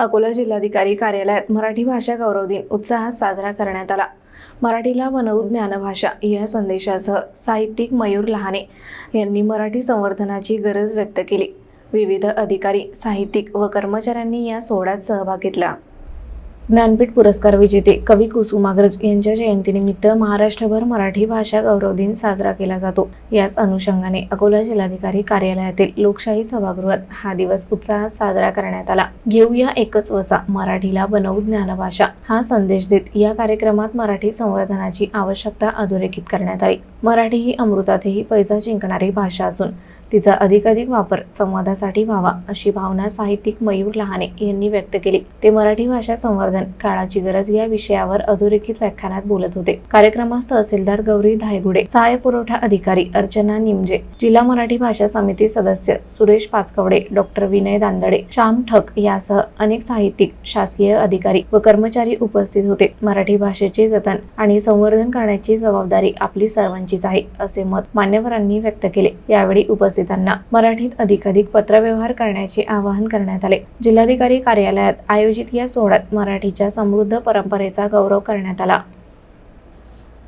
अकोला जिल्हाधिकारी कार्यालयात मराठी भाषा गौरव दिन उत्साहात साजरा करण्यात आला. मराठीला बनवू ज्ञानभाषा या संदेशासह साहित्यिक मयूर लहाने यांनी मराठी संवर्धनाची गरज व्यक्त केली. विविध अधिकारी साहित्यिक व कर्मचाऱ्यांनी या सोहळ्यात सहभाग घेतला. ज्ञानपीठ पुरस्कार विजेते कवी कुसुमाग्रज यांच्या जयंतीनिमित्त महाराष्ट्रभर मराठी भाषा गौरव दिन साजरा केला जातो. याच अनुषंगाने अकोला जिल्हाधिकारी कार्यालयातील लोकशाही सभागृहात हा दिवस उत्साहात साजरा करण्यात आला. घेऊया एकच वसा मराठीला बनवू ज्ञानभाषा. हा संदेश देत या कार्यक्रमात मराठी संवर्धनाची आवश्यकता अधोरेखित करण्यात आली. मराठी ही अमृतातही पैसा जिंकणारी भाषा असून तिचा अधिकाधिक वापर संवादासाठी व्हावा अशी भावना साहित्यिक मयूर लहाने यांनी व्यक्त केली. ते मराठी भाषा संवर्धन काळाची गरज या विषयावर अधोरेखित व्याख्यानात बोलत होते. कार्यक्रमास तहसीलदार गौरी धायगुडे सहाय्य पुरवठा अधिकारी अर्चना निमजे जिल्हा मराठी भाषा समिती सदस्य सुरेश पाचकवडे डॉक्टर विनय दांदडे श्याम ठक यासह अनेक साहित्यिक शासकीय अधिकारी व कर्मचारी उपस्थित होते. मराठी भाषेचे जतन आणि संवर्धन करण्याची जबाबदारी आपली सर्वांचीच आहे असे मत मान्यवरांनी व्यक्त केले. यावेळी उपस्थितांना मराठीत अधिकाधिक पत्रव्यवहार करण्याचे आवाहन करण्यात आले. जिल्हाधिकारी कार्यालयात आयोजित या सोहळ्यात मराठीच्या समृद्ध परंपरेचा गौरव करण्यात आला.